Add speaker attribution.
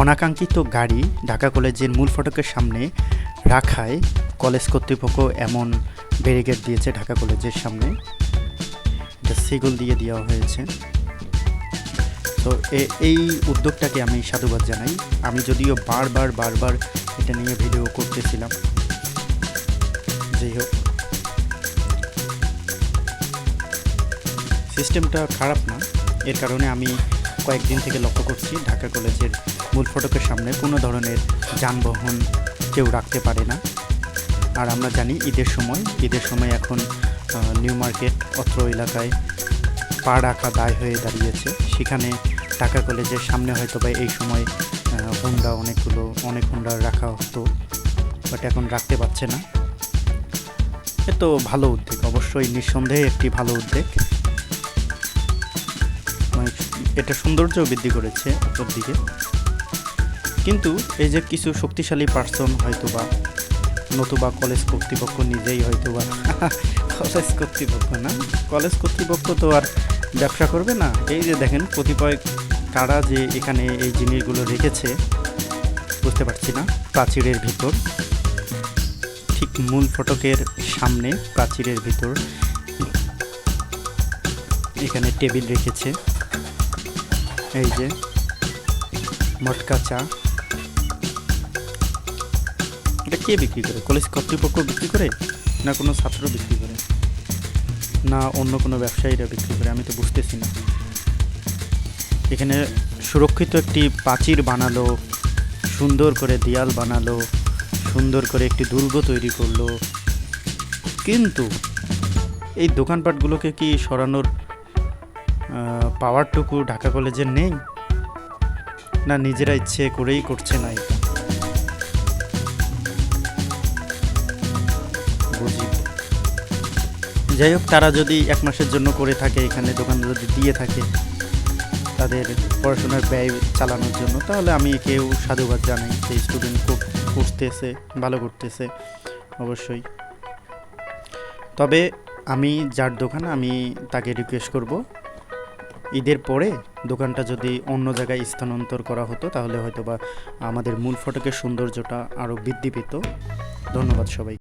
Speaker 1: অনাকাঙ্ক্ষিত গাড়ি ঢাকা কলেজের মূল ফটকের সামনে রাখায় কলেজ কর্তৃপক্ষ এমন ব্যারিকেড দিয়েছে ঢাকা কলেজের সামনে। এটা সিগল দিয়ে দেওয়া হয়েছে। তো এই উদ্যোগটাকে আমি সাধুবাদ জানাই। আমি যদিও বারবার বারবার এটা নিয়ে ভিডিও করতেছিলাম। যাই হোক। সিস্টেমটা খারাপ না। এর কারণে আমি কয়েকদিন থেকে লক্ষ্য করছি, ঢাকা কলেজের মূল ফটকের সামনে কোনো ধরনের যানবাহন কেউ রাখতে পারে না। আর আমরা জানি ঈদের সময় ঈদের সময় এখন নিউ মার্কেট অত্র এলাকায় পা রাখা দায় হয়ে দাঁড়িয়েছে। সেখানে ঢাকা কলেজের সামনে হয়তো বা এই সময় হুন্ডা অনেকগুলো, অনেক হুন্ডা রাখা হতো, বাট এখন রাখতে পারছে না। এ তো ভালো উদ্যোগ, অবশ্যই নিঃসন্দেহে একটি ভালো উদ্যোগ। এটা সৌন্দর্য বৃদ্ধি করেছে দিকে কিন্তু এই যে কিছু শক্তিশালী পার্সন হয়তো বা নতুবা কলেজ কর্তৃপক্ষ নিজেই হয়তো বা কলেজ কর্তৃপক্ষ না? কলেজ কর্তৃপক্ষ তো আর ব্যবসা করবে না। এই যে দেখেন, কতিপয় কারা যে এখানে এই জিনিসগুলো রেখেছে, বুঝতে পারছি না, প্রাচীরের ভিতর। ঠিক মূল ফটকের সামনে প্রাচীরের ভিতর এখানে টেবিল রেখেছে। এই যে, মটকা চা। এটা কে বিক্রি করে? কলেজ কর্তৃপক্ষ বিক্রি করে না কোনো ছাত্র বিক্রি করে? না অন্য কোনো ব্যবসায়ীরা বিক্রি করে? আমি তো বুঝতেছি না। এখানে সুরক্ষিত একটি প্রাচীর বানালো, সুন্দর করে দেয়াল বানালো, সুন্দর করে একটি দুর্গ তৈরি করল। কিন্তু এই দোকানপাটগুলোকে কি সরানোর পাওয়ারটুকু ঢাকা কলেজে নেই। না, নিজেরা ইচ্ছে করেই করছে না যাই হোক, তারা যদি এক মাসের জন্য করে থাকে, এখানে দোকান যদি দিয়ে থাকে তাদের পড়াশোনার ব্যয় চালানোর জন্য, তাহলে আমি একেও সাধুবাদ জানাই যে স্টুডেন্ট খুব করতেছে, ভালো করতেছে, অবশ্যই। তবে আমি যার দোকান, আমি তাকে রিকোয়েস্ট করব ঈদের পরে দোকানটা যদি অন্য জায়গায় স্থানান্তর করা হতো, তাহলে হয়তোবা আমাদের মূল ফটকের সৌন্দর্যটা আরও বৃদ্ধি পেত। ধন্যবাদ সবাই